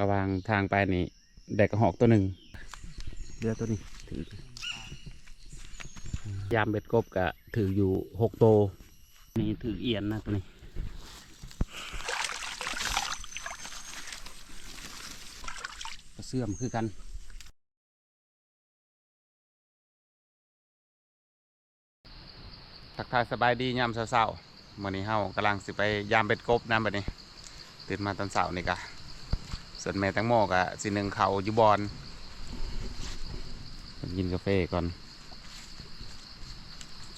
ระหว่างทางไปนี่ได้กระหอกตัวหนึ่งเรือตัวนี้ถือยามเบ็ดกบกะถืออยู่หกโตวนี่ถือเอียนนะตัวนี้กระเสื่อมคือกันทักทายสบายดียามเช้าๆมื้อนี้เฮากำลังสิไปยามเบ็ดกบนะบัดนี้ ตื่นมาตอนเช้านี่กะ ส่วนแม่แตงโมกะสิหนึ่งเขาอยู่บอนกินกาแฟก่อน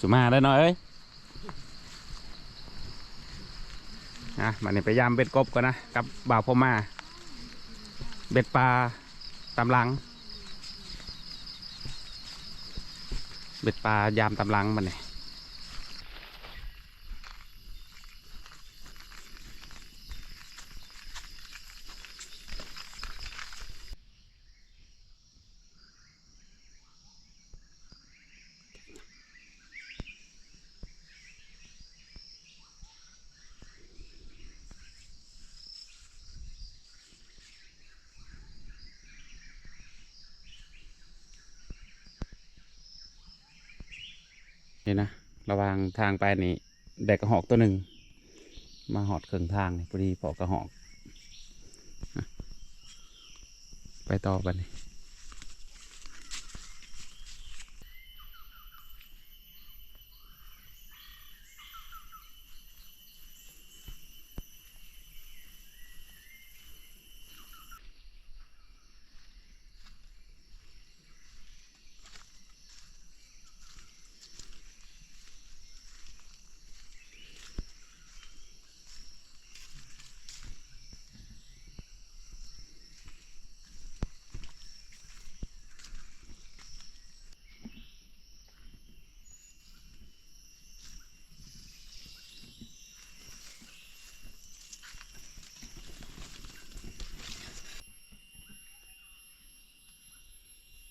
สุมาได้หน่อยเอ้ยนะมันนี่ไปยามเบ็ดกบก่อนนะกับบ่าวพ่อมา เบ็ดปลาตำลัง เบ็ดปลายามตำลังมันนี่ นี่นะระหว่างทางไปนี่เด็กระหอกตัวหนึ่งมาหอดเครื่องทางนี่พอดีพอกระหอก ไปต่อไปนี่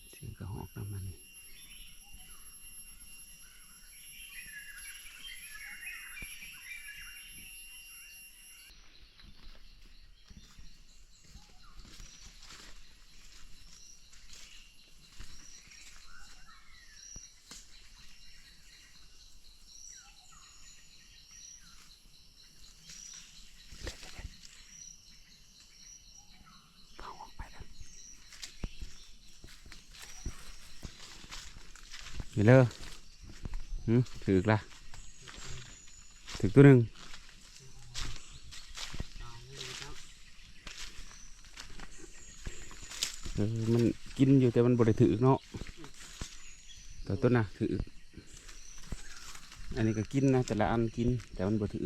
เสียงกระหอกน้ำมันนี่เผาออกไปแล้ว นี่เลยหืมถือกละถือตัวหนึ่งมันกินอยู่แต่มันบริถือเนาะแต่ต้นน่ะถืออันนี้ก็กินนะแต่ละอันกิน แต่มันบริถือ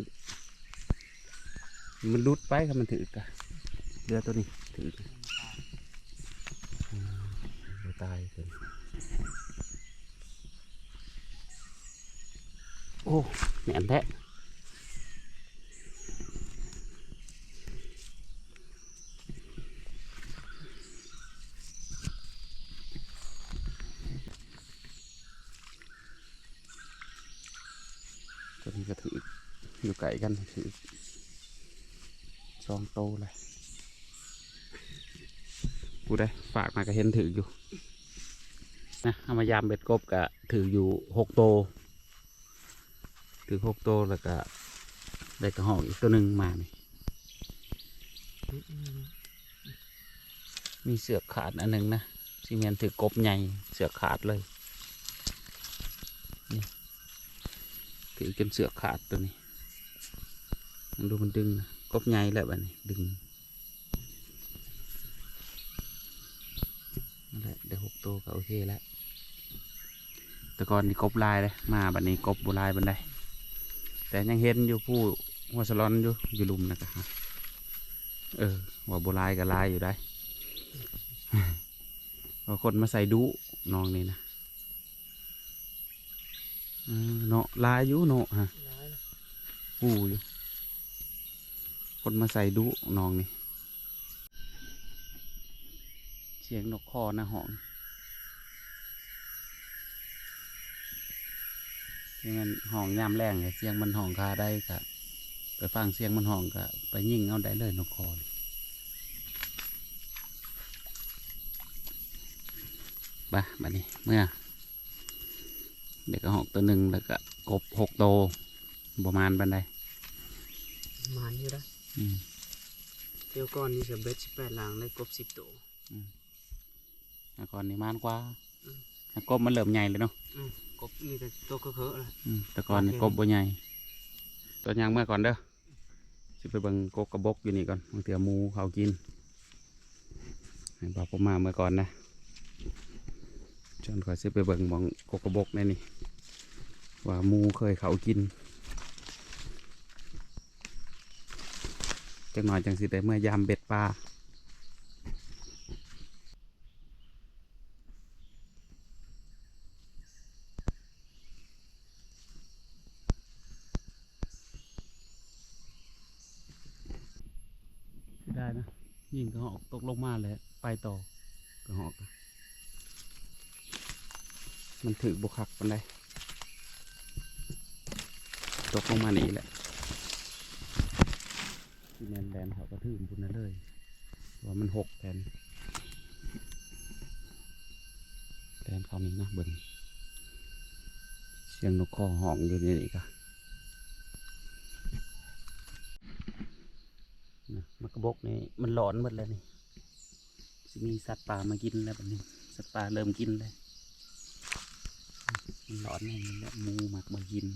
มันรุดไปครับมันถือกะเรือตัวนี้ถือกอื โอ้แหนมแท้ตัวนี้ก็ถืออยู่ไก่กันถือซองโตเลยกูได้ฝากมาก็เห็นถืออยู่นะเอามายามเบ็ดกบกะถืออยู่หกโต ถือหกโตแล้วก็ได้กระหอกอีกตัวหนึ่งมานี่มีเสือกขาดอันหนึ่งนะซีเมนถือกบใหญ่เสือกขาดเลยนี่ถือจนเสือกขาดตัวนี้มันดูมันดึงนะกบใหญ่แล้วแบบนี้ดึงนั่นแหละได้หกตัวก็โอเคแล้วแต่ก่อนนี่กบลายเลยมาบัดนี้กบโบลายบันได แต่ยังเห็นอยู่ผู้หัวสลอนอยู่อยู่ลุมนะครับเออว่าโบราณกับลายอยู่ได้ว่าคนมาใส่ดุน้องนี่นะเออเนาะลายอยู่เนาะฮะผู้อยู่คนมาใส่ดุน้องนี่เสียงนกคอนะห้อง นี่มันห้องยามแรงเนี่ยเสียงมันห้องคาได้กะไปฟังเสียงมันห้องกะไปยิ่งเอาได้เลยนกคอนปะบันี้เมื่อเด็กก็หอกตัวหนึ่งแล้วก็กบหกโตประมาณบันไดประมาณอยู่ได้เดี๋ยวก่อนนี่จะเบ็ดสิบแปดหลังเลยกบสิบโตก่อนนี้มานกว่า กบมันเหลื่มใหญ่เลยเนาะ กบมีแต่ตัวเคอะๆเลยอืมแต่ก่อนนี่กบบ่ใหญ่ตัวยางเมื่อก่อนเด้อสิไปเบิ่งกบกระบกอยู่นี่ก่อนบางเถื่อหมูเขากินให้บอกผมมาเมื่อก่อนนะจนขอยสิไปเบิ่งมองกบกระบกในนี่ว่าหมูเคยเขากินจังหน่อยจังสิได้เมื่อยามเบ็ดปลา ได้นะ ยิงกระหอกตกลง มาเลยไปต่อกระหอกมันถือบุคักปันได้ตกลงมาหนีแหละที่แมนแลนเขาก็ถือบุญนั่นเลยว่ามันหกแทนแทนเขานี้นะเบิ่งเสียงนกคอห้องอยู่นี่กะนมันกระบกนี่มันหลอนหมดเลยนี่ จะมีสัตว์ป่ามากินแล้วแบบนี้ สัตว์ป่าเริ่มกินเลยมันหลอนเลยแล้วมูหมักมากิน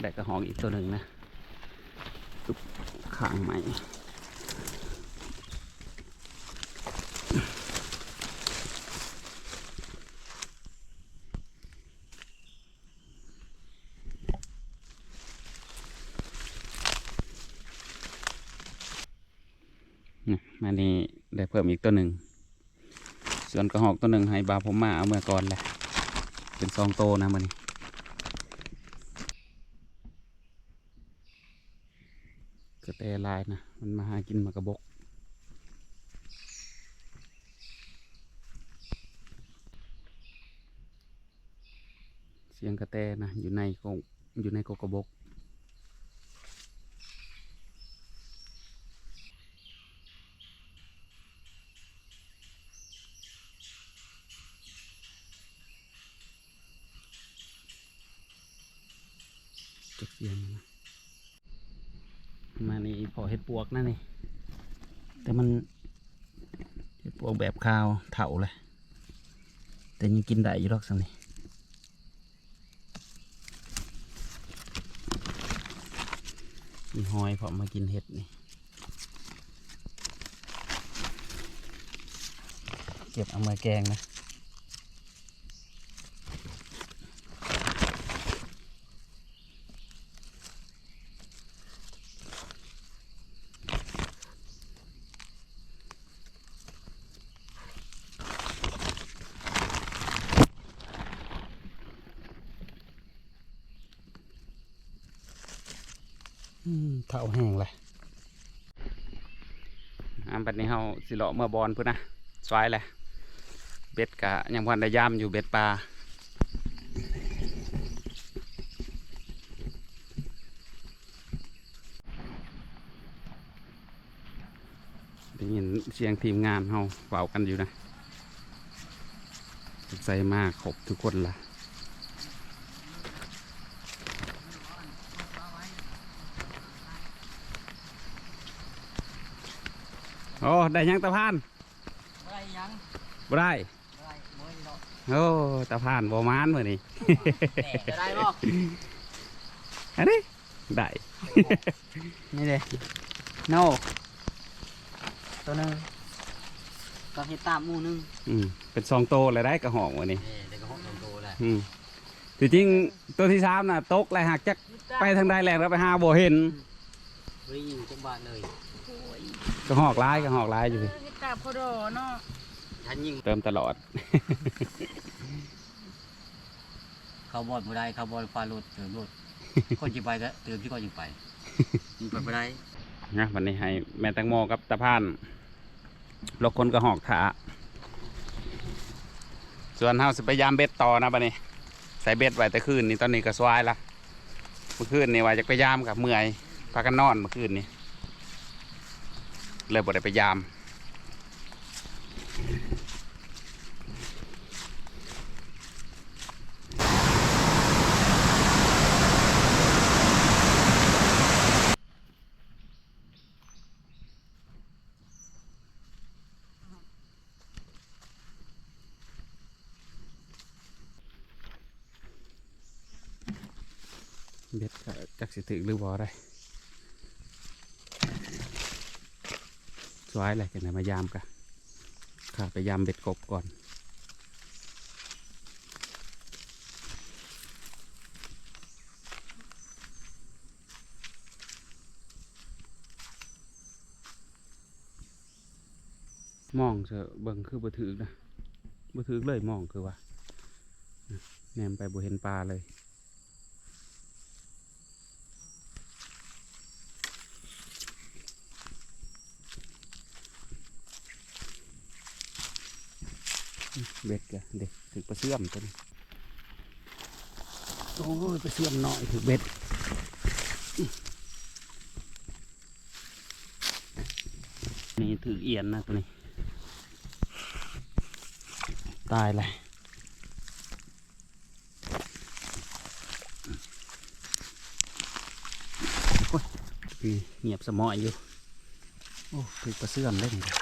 ได้กระหองอีกตัวหนึ่งนะตุกข้างใหม่นี่มานี่ได้เพิ่มอีกตัวหนึ่ง ส่วนกระหอกตัวหนึ่งให้บาวผมมาเอาเมื่อก่อนแหละ เป็นซองโตนะมันนี่ แต่ลายนะมันมาหากินมากระบก เสียงกระแตนะอยู่ในกองอยู่ในกกระบก ข้าวเถาเลย แต่ยังกินได้อยู่หรอกสันนี่มีหอยพอมากินเห็ดนี่ เก็บเอามาแกงนะ อืมเท่าแห้งเลยอันบัดนี้เฮา สิเลาะเมื่อบอลพุ่นนะสวายเลยเบ็ดกะยังพันได้ยามอยู่เบ็ดปลาได้ยินเสียงทีมงานเฮาเป่ากันอยู่นะใส่มากครบทุกคนละโอ้ได้ยังตะพานอะไรยังบ่ได้อะไรมวยเนาะโอ้ตะพานบ่มานมื้อนี้แต่จะได้บ่อันนี้ได้นี่เลยโน่ตัวหนึงก็เฮ็ดตามหมู่หนึงอืมเป็นซองโตเลยได้กระหองมื้อนี้นี่เด็กก็ห้องโตแหละอืมที่จริงตัวที่สามน่ะตกเลยหักจักไปทางใดแลกแล้วไปหาบ่เห็นเฮ้ยยิงจังบาทเลย กระหอกลายกระหอกลายอยู่พี่เฮ็ดตาพอดอเนาะฉันยิงเติมตลอด เขาบอลบ่ได้เขาบอลฟารุดเติมรถคนจิไปก็เติมที่ก็ยิงไปยิงไปบ่ได้นะวันนี้ให้แม่แตงโมกับตะพานลกคนกระหอกถาส่วนเฮาสิไปยามเบ็ดต่อนะบัดนี้ ใส่เบ็ดไว้แต่คืนนี้ตอนนี้ก็สวายละเมื่อคืนนี่ว่าจะไปยามกับเมื่อยพากันนอนเมื่อคืนนี้ เลยบ่ได้ไปยาม เบ็ดก็จักสิถึกหรือบ่ได้ สวยแหละจังไหนมายามกะข้าไปยามเบ็ดกบก่อน มองเถอะเบิ่งคือบ่ถึกนะบ่ถึกเลยมองคือว่าแนมไปบ่เห็นปลาเลย เบ็ดกะเด็กถือปลาเสื่อมตัวนี้โอ้ยปลาเสื่อมหน้อยถือเบ็ดนี่ถือเอียนนะตัวนี้ ตายเลยโอ้ยเงียบสมอยอยู่ โอ้ถือปลาเสื่อมเล่นเลย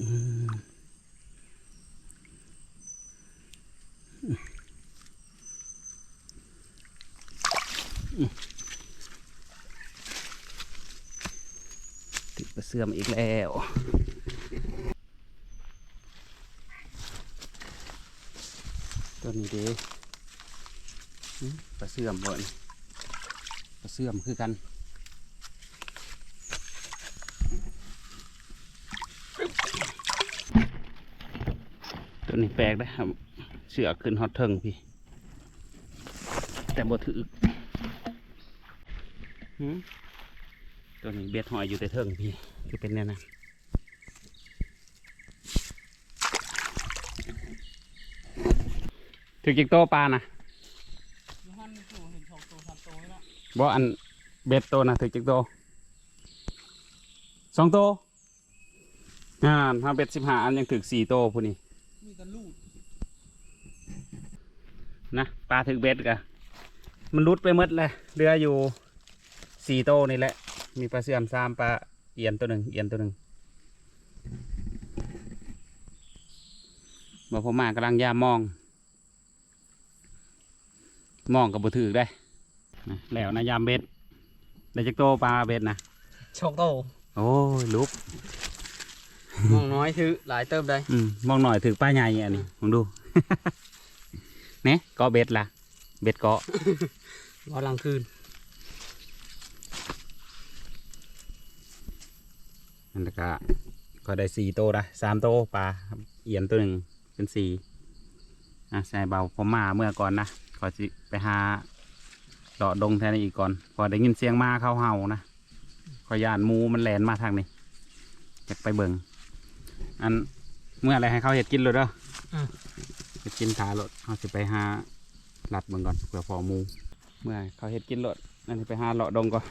อืมติดประเสื่อมอีกแล้วตัวนี้เด้ประเสื่อมบ่นประเสื่อมคือกันตัวนี้แปลกนะครับ เสือขึ้นฮอตเทิงพี่ แต่บ่ถือตัวนี้เบ็ดหอยอยู่แต่เทิงพี่ คือเป็นแน่นะถือจิกโตปลานะยูฮันอยู่เห็นสองตัวสามตัวแล้วบ่อันเบ็ดโตนะถือจิกโตสองโตอ่าถ้าเบ็ดสิบห้าอันยังถือสี่โตผู้นี้นะปลาถือเบ็ดกะมันรุดไปหมดเลยเรืออยู่สี่โตนี่แหละ มีปลาเสื่อมสามปลา อียนตัวหนึ่งเอียนตัวหนึ่งบ่พอมากำลังยามมอง มองกับบ่ถือได้นะแล้วนะยามเบ็ดได้จักโตปลาเบ็ดนะสองโตโอ้ยลุกมองน้อยถือหลายเติมได้อืมมองหน่อยถือป้าใหญ่อันนี้ผมดูเนี่ยก็เบ็ดละเบ็ดเกาะรอหลังคืน นั่นก็ก็ได้สี่โตละสามโตปลาเอียนตัวหนึ่งเป็นสี่อะใส่เบาผมมาเมื่อก่อนนะขอจิไปหาเลาะดงแทนอีกก่อนพอได้ยินเสียงมาเข้าเห่านะขอยานหมูมันแลนมาทางนี้อยากไปเบิ่งอันเมื่ออะไรให้เขาเห็ดกินเลยเด้ออเห็ดกินทารถเขาจะไปหาหลัดเบิ่งก่อนเผื่อพอหมู เมื่อเขาเห็ดกินรถนั่นสิไปหาเลาะดงก่อน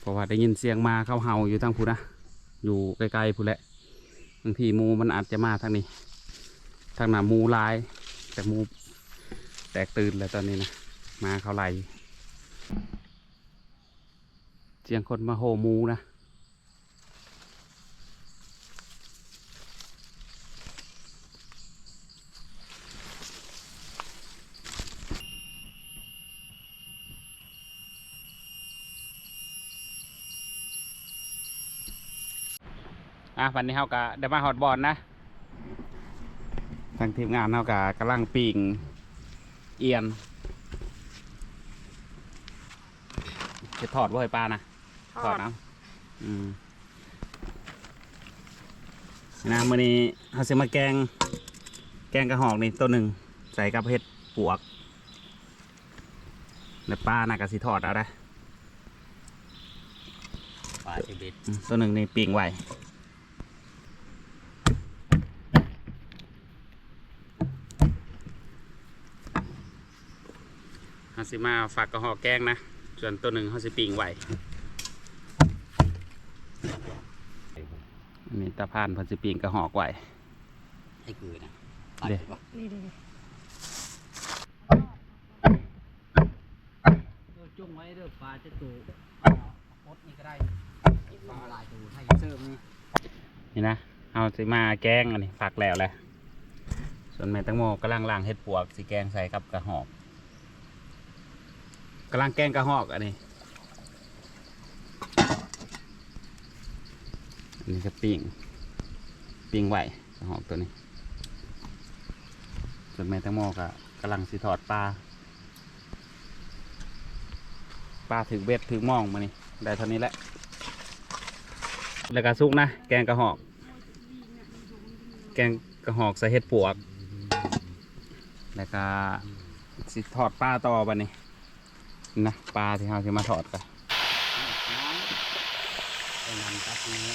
เพราะว่าได้ยินเสียงมาเข้าเห่าอยู่ทางพูนะอยู่ไกลๆพูนแหละบางทีมูมันอาจจะมาทางนี้ ทางหน้ามูลาย แต่มูแตกตื่นแล้วตอนนี้นะมาเขาไหลเสียงคนมาโหมูนะ อะวันนี้เฮากะได้มาฮอดบอลนะทางทีมงานเฮากะกำลังปิ่งเอียนจะถอดบ่ให้ปลานะถอดเอาอืมนะมื้อนี้เฮาสิมาแกง แกงกระหอกนี่ตัวหนึ่งใส่กับเห็ดปวกแล้วปลาน่ะก็สิทอดเอาได้ปลาชีวิตอืมตัวหนึ่งนี่ปิ่งไว้ เฮา สิมาฝากกระหอกแกงนะ ส่วนตัวหนึ่งเฮาสิปิงไว้อันนี้ตาพานเพิ่นสิปิงกระหอกไว้ให้คือนะเด้จุ่งไว้เด้อปลาจะตูปดนี่ก็ได้ปลาลายตูให้เสริมนี่นี่นะเฮาสิมาแกงอันนี้ฝากแล้วแหละส่วนแม่ตังโมกำลังล้างเห็ดปวกสิแกงใส่กับกระหอก กำลังแกงกระหอกอันนี้อันนี้ก็ปิ้งปิ้งไหวกระหอกตัวนี้ส่วนแม่ตังโมก็กำลังสิถอดปลาปลาถึงเบ็ดถึงหมองมานี่ได้เท่านี้แหละแล้วก็ซุกนะ แกงกระหอก แกงกระหอกใส่เห็ดปวก แล้วก็สิทอดปลาต่อบันนี้ นะปลาที่เราจะมาทอดกันเป็นนำตัดนี้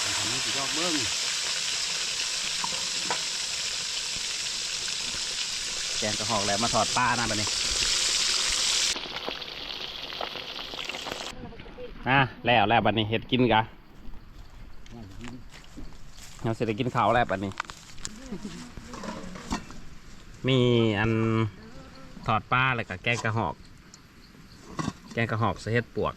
เป็นทำให้สิยอดเบิ้งแกงกระหอกแล้วมาทอดปลานะบันนี้อะแล้วแล้วบันนี้เห็ดกินกะเราเสร็จกินข้าวแล้วบันนี้ มีอัน ถอดปลาแล้วก็แกงกระหอบ แกงกระหอบเส่เห็ดปวก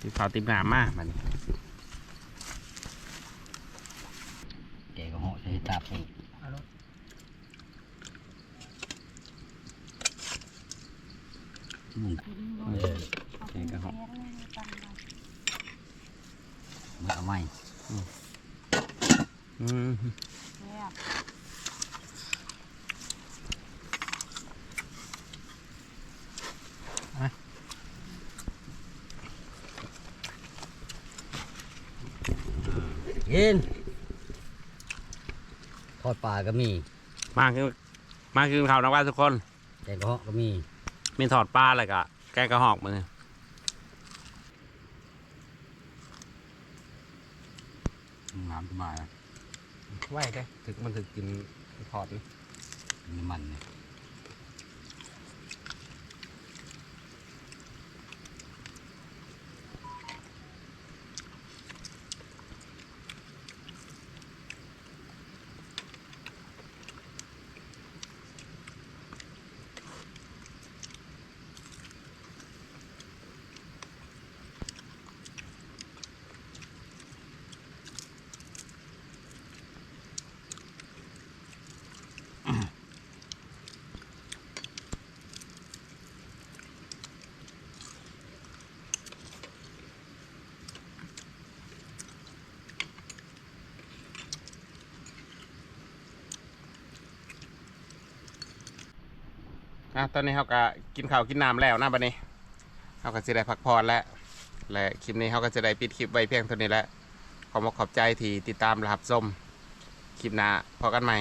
ที่เขาวติมงามมากมัน แกก็ห่อใช้ตาปู แกงกระหอก เมื่อเอาไว้ อืม กินทอดปลาก็มีมาคือมาคือข่าวนักว่าทุกคนแกงกระเหาะก็มีมีถอดปลาอะไรกะแกงกระหอกมือน้ำจะมาไหวได้ถึงมันถึงกินถอดนี่น้ำมันเนี่ย อะตอนนี้เขาก็กินข้าวกินน้ำแล้วนะบัดนี้เขาก็จะได้พักผ่อนแล้ว และคลิปนี้เขาก็จะได้ปิดคลิปไว้เพียงเท่านี้แล้วขอมาขอบใจที่ติดตามรับชมคลิปหน้าพอกันใหม่